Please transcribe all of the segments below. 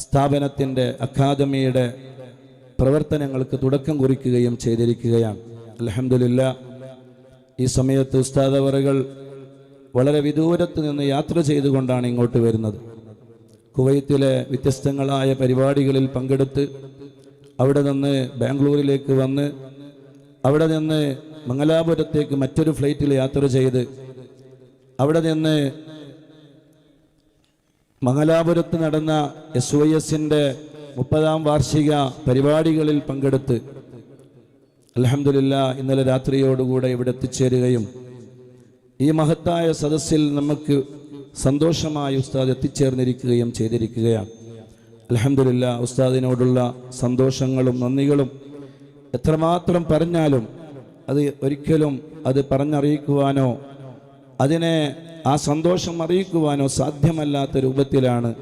സ്ഥാപനത്തിന്റെ അക്കാദമിയുടെ പ്രവർത്തനങ്ങൾക്ക് തുടക്കം കുറിക്കുകയും ചെയ്തിരിക്കുകയാണ്. അലഹമില്ല ഈ സമയത്ത് ഉസ്താദവറുകൾ വളരെ വിദൂരത്ത് നിന്ന് യാത്ര ചെയ്തുകൊണ്ടാണ് ഇങ്ങോട്ട് വരുന്നത്. കുവൈത്തിലെ വ്യത്യസ്തങ്ങളായ പരിപാടികളിൽ പങ്കെടുത്ത് അവിടെ നിന്ന് ബാംഗ്ലൂരിലേക്ക് വന്ന് അവിടെ നിന്ന് മംഗലാപുരത്തേക്ക് മറ്റൊരു ഫ്ലൈറ്റിൽ യാത്ര ചെയ്ത് അവിടെ നിന്ന് മംഗലാപുരത്ത് നടന്ന എസ് വൈ എസിന്റെ മുപ്പതാം വാർഷിക പരിപാടികളിൽ പങ്കെടുത്ത് അലഹമില്ല ഇന്നലെ രാത്രിയോടുകൂടെ ഇവിടെ എത്തിച്ചേരുകയും ഈ മഹത്തായ സദസ്സിൽ നമുക്ക് സന്തോഷമായി ഉസ്താദ് എത്തിച്ചേർന്നിരിക്കുകയും ചെയ്തിരിക്കുകയാണ്. അലഹമില്ല ഉസ്താദിനോടുള്ള സന്തോഷങ്ങളും നന്ദികളും എത്രമാത്രം പറഞ്ഞാലും അത് ഒരിക്കലും അത് പറഞ്ഞറിയിക്കുവാനോ അതിനെ ആ സന്തോഷം അറിയിക്കുവാനോ സാധ്യമല്ലാത്ത രൂപത്തിലാണ്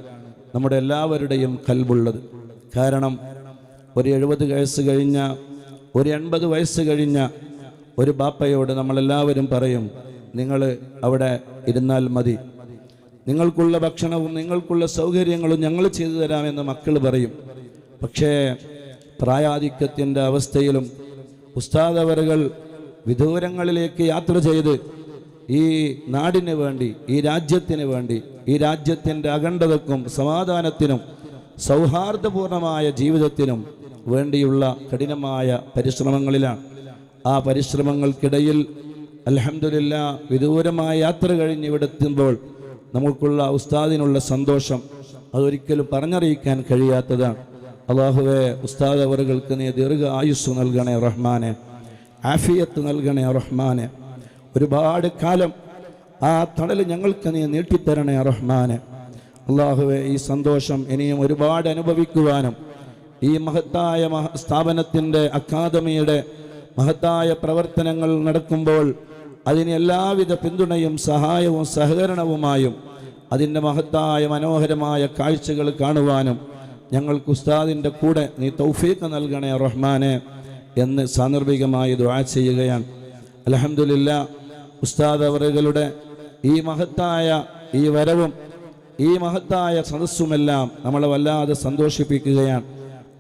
നമ്മുടെ എല്ലാവരുടെയും കൽബുള്ളത് കാരണം ഒരു എഴുപത് വയസ്സ് കഴിഞ്ഞ ഒരു എൺപത് വയസ്സ് കഴിഞ്ഞ ഒരു ബാപ്പയോട് നമ്മളെല്ലാവരും പറയും നിങ്ങൾ അവിടെ ഇരുന്നാൽ മതി. നിങ്ങൾക്കുള്ള ഭക്ഷണവും നിങ്ങൾക്കുള്ള സൗകര്യങ്ങളും ഞങ്ങൾ ചെയ്തു തരാമെന്ന് മക്കൾ പറയും. പക്ഷേ പ്രായാധിക്യത്തിന്റെ അവസ്ഥയിലും ഉസ്താദവറുകൾ വിദൂരങ്ങളിലേക്ക് യാത്ര ചെയ്ത് ഈ നാടിന് വേണ്ടി ഈ രാജ്യത്തിന് വേണ്ടി ഈ രാജ്യത്തിന്റെ അഖണ്ഡതക്കും സമാധാനത്തിനും സൗഹാർദ്ദപൂർണമായ ജീവിതത്തിനും വേണ്ടിയുള്ള കഠിനമായ പരിശ്രമങ്ങളിലാണ്. ആ പരിശ്രമങ്ങൾക്കിടയിൽ അലഹമില്ല വിദൂരമായ യാത്ര കഴിഞ്ഞ് ഇവിടെ എത്തുമ്പോൾ നമുക്കുള്ള ഉസ്താദിനുള്ള സന്തോഷം അതൊരിക്കലും പറഞ്ഞറിയിക്കാൻ കഴിയാത്തതാണ്. അള്ളാഹുവെ ഉസ്താദ് അവറുകൾക്ക് നീ ദീർഘ ആയുസ് നൽകണേ റഹ്മാനെ ആഫിയത്ത് നൽകണേ റഹ്മാനെ. ഒരുപാട് കാലം ആ തണൽ ഞങ്ങൾക്ക് നീ നീട്ടിത്തരണേ റഹ്മാനെ. അള്ളാഹുവെ ഈ സന്തോഷം ഇനിയും ഒരുപാട് അനുഭവിക്കുവാനും ഈ മഹത്തായ മഹ സ്ഥാപനത്തിന്റെ അക്കാദമിയുടെ മഹത്തായ പ്രവർത്തനങ്ങൾ നടക്കുമ്പോൾ അതിന് എല്ലാവിധ പിന്തുണയും സഹായവും സഹകരണവുമായും അതിന്റെ മഹത്തായ മനോഹരമായ കാഴ്ചകൾ കാണുവാനും ഞങ്ങൾക്ക് ഉസ്താദിന്റെ കൂടെ നീ തൗഫീഖ് നൽകണേ റഹ്മാനെ എന്ന് സാന്ദർഭികമായി ദുആ ചെയ്യുകയാണ്. അലഹമില്ല ഉസ്താദ് അവറുകളുടെ ഈ മഹത്തായ ഈ വരവും ഈ മഹത്തായ സദസ്സുമെല്ലാം നമ്മളെ വല്ലാതെ സന്തോഷിപ്പിക്കുകയാണ്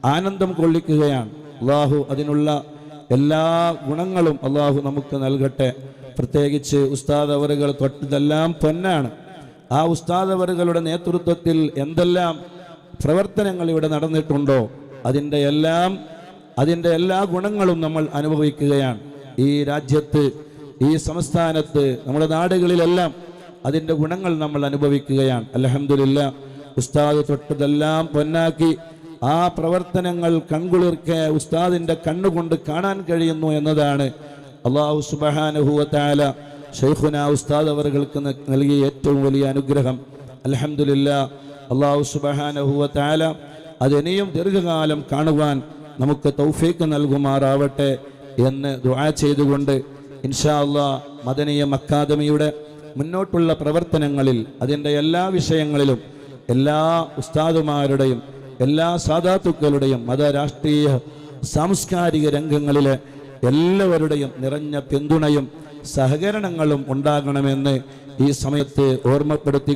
ആനന്ദം കൊള്ളിക്കുകയാണ്. അള്ളാഹു അതിനുള്ള എല്ലാ ഗുണങ്ങളും അള്ളാഹു നമുക്ക് നൽകട്ടെ. പ്രത്യേകിച്ച് ഉസ്താദ് അവറുകൾ തൊട്ടതെല്ലാം പൊന്നാണ്. ആ ഉസ്താദ് അവറുകളുടെ നേതൃത്വത്തിൽ എന്തെല്ലാം പ്രവർത്തനങ്ങൾ ഇവിടെ നടന്നിട്ടുണ്ടോ അതിന്റെ എല്ലാം അതിന്റെ എല്ലാ ഗുണങ്ങളും നമ്മൾ അനുഭവിക്കുകയാണ്. ഈ രാജ്യത്ത് ഈ സംസ്ഥാനത്ത് നമ്മുടെ നാടുകളിലെല്ലാം അതിന്റെ ഗുണങ്ങൾ നമ്മൾ അനുഭവിക്കുകയാണ്. അലഹമില്ല ഉസ്താദ് തൊട്ടതെല്ലാം പൊന്നാക്കി ആ പ്രവർത്തനങ്ങൾ കൺകുളിർക്കെ ഉസ്താദിന്റെ കണ്ണുകൊണ്ട് കാണാൻ കഴിയുന്നു എന്നതാണ് അള്ളാഹു സുബഹാനുഹുവത്താല ഷെയ്ഖുന ഉസ്താദ് അവർക്ക് നൽകിയ ഏറ്റവും വലിയ അനുഗ്രഹം. അലഹമില്ല അള്ളാഹു സുബഹാനുഹുവത്താല അതിനെയും ദീർഘകാലം കാണുവാൻ നമുക്ക് തൗഫീക്ക് നൽകുമാറാവട്ടെ. എന്ന് ദുആ ചെയ്തുകൊണ്ട് ഇൻഷാ അള്ളാ മദനീയം അക്കാദമിയുടെ മുന്നോട്ടുള്ള പ്രവർത്തനങ്ങളിൽ അതിന്റെ എല്ലാ വിഷയങ്ങളിലും എല്ലാ ഉസ്താദുമാരുടെയും എല്ലാ സാധാത്തുക്കളുടെയും മത രാഷ്ട്രീയ സാംസ്കാരിക രംഗങ്ങളിലെ എല്ലാവരുടെയും നിറഞ്ഞ പിന്തുണയും സഹകരണങ്ങളും ഉണ്ടാകണമെന്ന് ഈ സമയത്ത് ഓർമ്മപ്പെടുത്തി